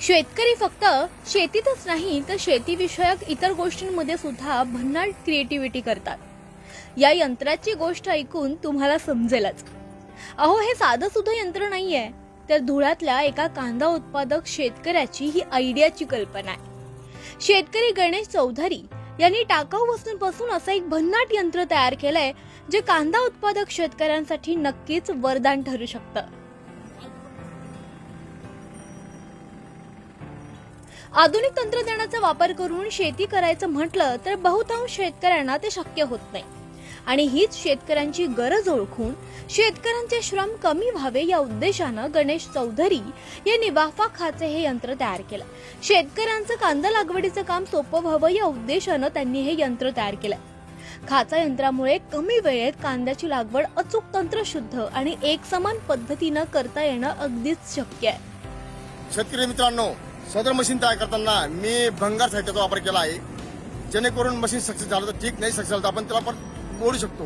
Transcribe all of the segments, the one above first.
शेतकरी फक्त शेतीतच नाही तर शेतीविषयक इतर गोष्टींमध्ये सुद्धा भन्नाट क्रिएटिव्हिटी करतात. या यंत्राची गोष्ट ऐकून तुम्हाला समजेलच. अहो हे साधं सुद्धा यंत्र नाहीये तर धुळ्यातल्या एका कांदा उत्पादक शेतकऱ्याची ही आयडियाची कल्पना आहे. शेतकरी गणेश चौधरी यांनी टाकाऊ वस्तूंपासून असं एक भन्नाट यंत्र तयार केलंय जे कांदा उत्पादक शेतकऱ्यांसाठी नक्कीच वरदान ठरू शकतं. आधुनिक तंत्रज्ञानाचा वापर करून शेती करायचं म्हटलं तर बहुतांश शेतकऱ्यांना ते शक्य होत नाही. आणि हीच शेतकऱ्यांची गरज ओळखून शेतकऱ्यांचे श्रम कमी व्हावे या उद्देशानं गणेश चौधरी यांनी वाफा खाचे हे यंत्र तयार केलं. शेतकऱ्यांचं कांदा लागवडीचं काम सोपं व्हावं या उद्देशानं त्यांनी हे यंत्र तयार केलं. खाचा यंत्रामुळे कमी वेळेत कांद्याची लागवड अचूक तंत्रशुद्ध आणि एकसमान पद्धतीनं करता येणं अगदीच शक्य आहे. शेतकरी मित्रांनो सदर मशीन तयार करताना मी भंगार साहित्याचा वापर केला आहे. जेणेकरून मशीन सक्सेस झालं तर ठीक नाही सक्सेस झालं तर आपण त्याला पण मोडू शकतो.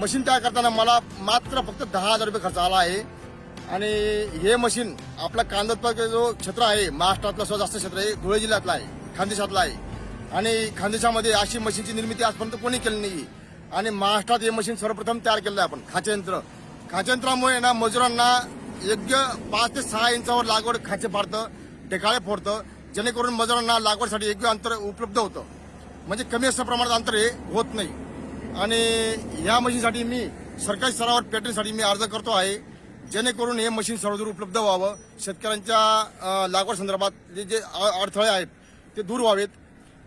मशीन तयार करताना मला मात्र फक्त दहा हजार रुपये खर्च आला आहे. आणि हे मशीन आपला कांदा जो क्षेत्र आहे महाराष्ट्रातला सर्वात जास्त क्षेत्र आहे धुळे जिल्ह्यातला आहे खानदेशातला आहे. आणि खानदेशामध्ये अशी मशीनची निर्मिती आजपर्यंत कोणी केली नाही. आणि महाराष्ट्रात हे मशीन सर्वप्रथम तयार केलं आहे आपण खाचयंत्र खाचयंत्रामुळे ना मजुरांना योग्य पाच ते सहा इंचावर लागवड खाचे पाडतं. ढेकाळे फोडतं. जेणेकरून मजुरांना लागवडसाठी योग्य अंतर उपलब्ध होतं. म्हणजे कमी असं प्रमाणात अंतर हे होत नाही. आणि ह्या मशीनसाठी मी सरकारी स्तरावर पेटंटसाठी मी अर्ज करतो आहे. जेणेकरून हे मशीन सर्वदूर उपलब्ध व्हावं. शेतकऱ्यांच्या लागवड संदर्भात जे जे अडथळे आहेत ते दूर व्हावेत.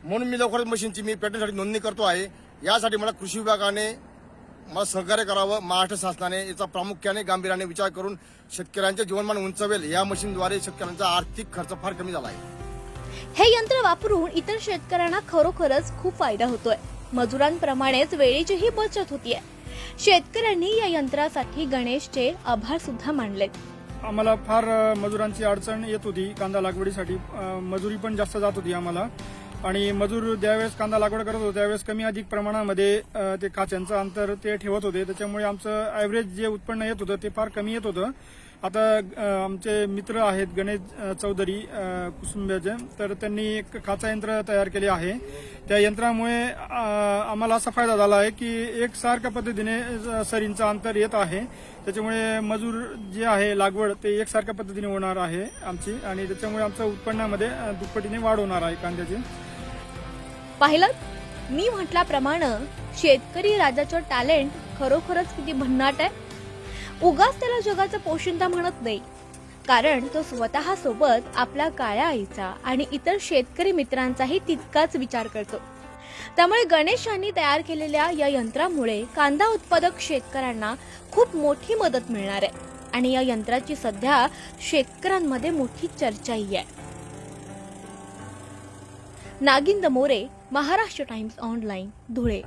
म्हणून मी लवकरच मशीनची मी पेटंटसाठी नोंदणी करतो आहे. यासाठी मला कृषी विभागाने मला सहकार्य करावं महाराष्ट्र शासनाने. याचा प्रामुख्याने गांभीर्याने विचार करून शेतकऱ्यांचे जीवनमान उंचवेल. या मशीनद्वारे शेतकऱ्यांचा आर्थिक खर्च फार कमी झाला आहे. हे यंत्र वापरून इतर शेतकऱ्यांना खरोखरच खूप फायदा होतोय. मजुरांप्रमाणेच वेळेचीही बचत होतीये. शेतकऱ्यांनी या यंत्रासाठी गणेशचे आभार सुद्धा मानलेत. आम्हाला फार मजुरांची अडचण येत होती कांदा लागवडीसाठी. मजुरी पण जास्त जात होती आम्हाला. आणि मजूर ज्यावेळेस कांदा लागवड करत होते त्यावेळेस कमी अधिक प्रमाणामध्ये ते काच्यांचं अंतर ते ठेवत होते. त्याच्यामुळे आमचं ॲव्हरेज जे उत्पन्न येत होतं ते फार कमी येत होतं. आता आमचे मित्र आहेत गणेश चौधरी कुसुंब्याचे. तर त्यांनी एक खाचा यंत्र तयार केले आहे. त्या यंत्रामुळे आम्हाला असा फायदा झाला आहे की एक सारख्या पद्धतीने सरींचं अंतर येत आहे. त्याच्यामुळे मजूर जे आहे लागवड ते एकसारख्या पद्धतीने होणार आहे आमची. आणि त्याच्यामुळे आमचं उत्पन्नामध्ये दुप्पटीने वाढ होणार आहे कांद्याची. पाहिलं? मी म्हटल्याप्रमाणे शेतकरी राजाचं टॅलेंट खरोखरच किती भन्नाट आहे? उगाच त्याला जगाचं पोशिंदा म्हणत नाही. कारण तो स्वतः सोबत आपल्या काळ्या आईचा आणि इतर शेतकरी मित्रांचाही तितकाच विचार करतो. त्यामुळे गणेश यांनी तयार केलेल्या या यंत्रामुळे कांदा उत्पादक शेतकऱ्यांना खूप मोठी मदत मिळणार आहे. आणि या यंत्राची सध्या शेतकऱ्यांमध्ये मोठी चर्चाही आहे. Nagind More Maharashtra Times online Dhule.